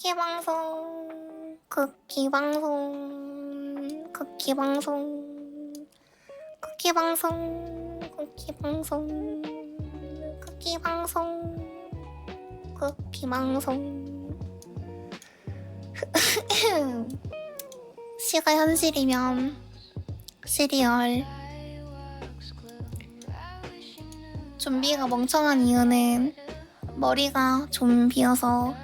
쿠키 방송 쿠키 방송 쿠키 방송 쿠키 방송 쿠키 방송 쿠키 방송 쿠키 방송. 시가 현실이면 시리얼. 좀비가 멍청한 이유는 머리가 좀 비어서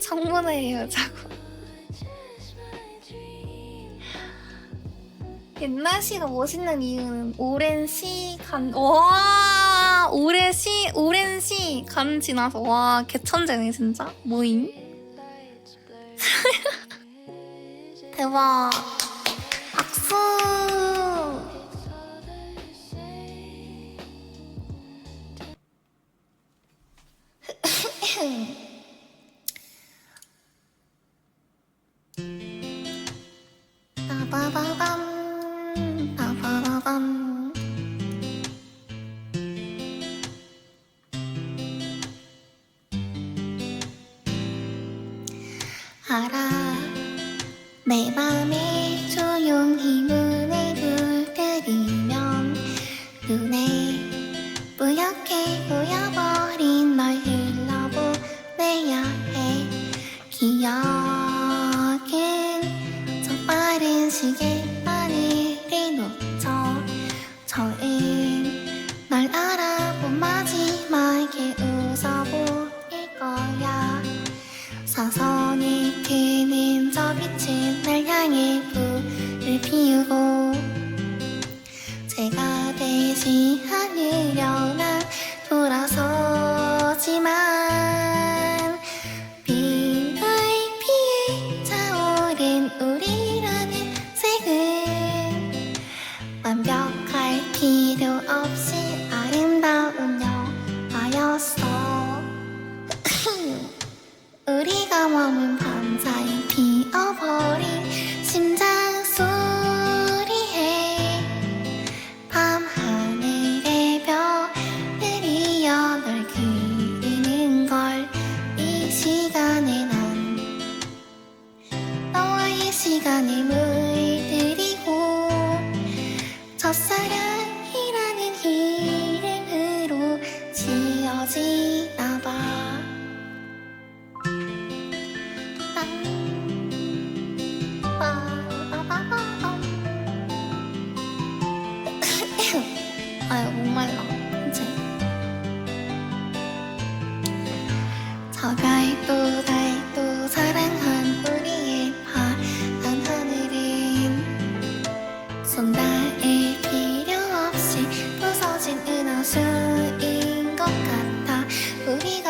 청문회 여자고. 옛날 시가 멋있는 이유는 오랜 시간 와 오랜 시 오랜 시간 지나서 와 개천재네 진짜? 모임? 대박. 박수 알아. 내 맘에 조용히 문을 두드리면 눈에 뿌옇게 보여버린 널 흘러보내야 해. 기억 VIP에 차오른 우리라는 색은 완벽할 필요 없이 아름다운 영화였어. 우리가 머문 밤사이 피어버린 시간을 물들이고 첫사랑이라는 이름으로 지어지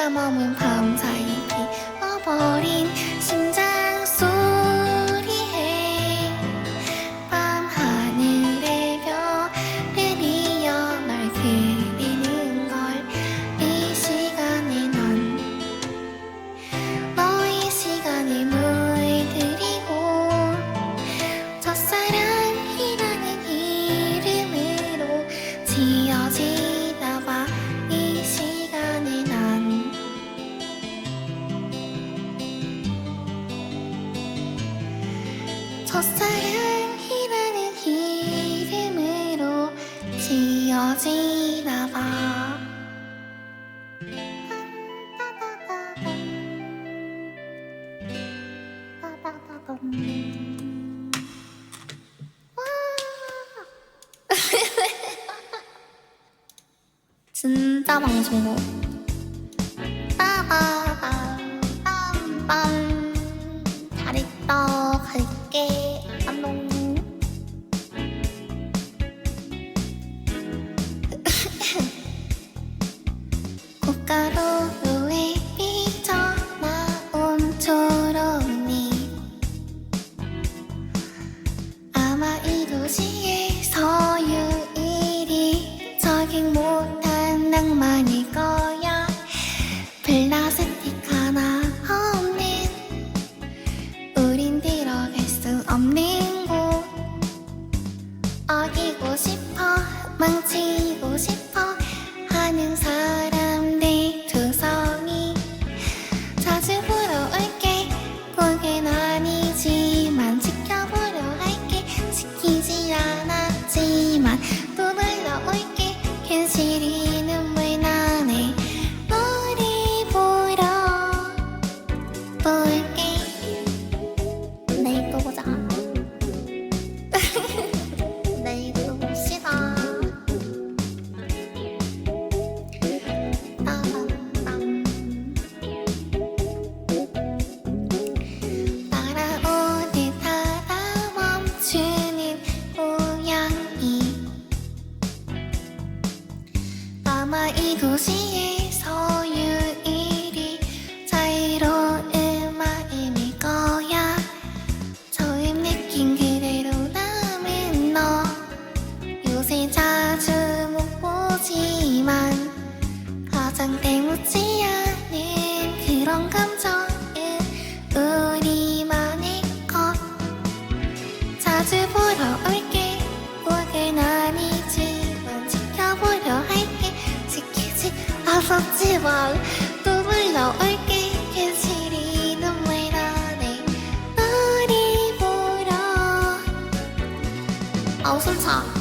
우리가 머문 밤사이 피어버린 첫사랑이라는 이름으로 지어지나 봐. 진짜 방송국 이 도시에 서 유일히 적응 못한 나 사랑만일 거야. 플라스틱 하나 없는 우린 들어갈 수 없는 곳. 어기고 싶어? 망치고 싶어 아우 술차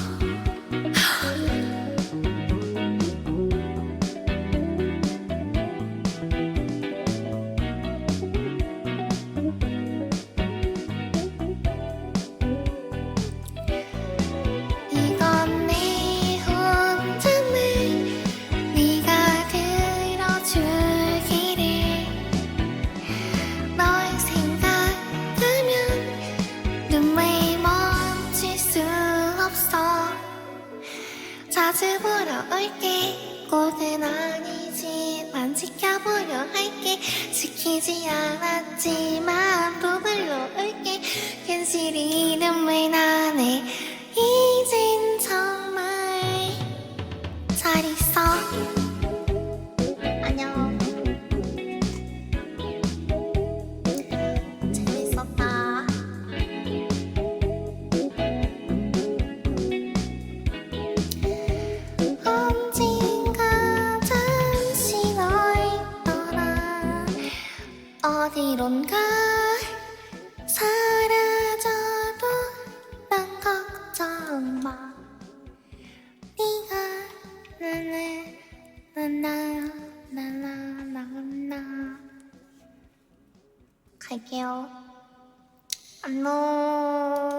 자주 보러 올게. 꼭은 아니지만 지켜보려 할게. 지키지 않았지만 또 불러올게. 괜시리 눈물 나네 어디론가 사라져도 난 걱정 마. 네가 나나나 나나 나나. 갈게요. 안녕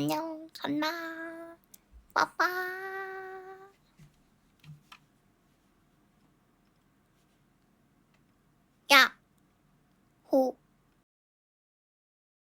안녕. 간다. 빠빠.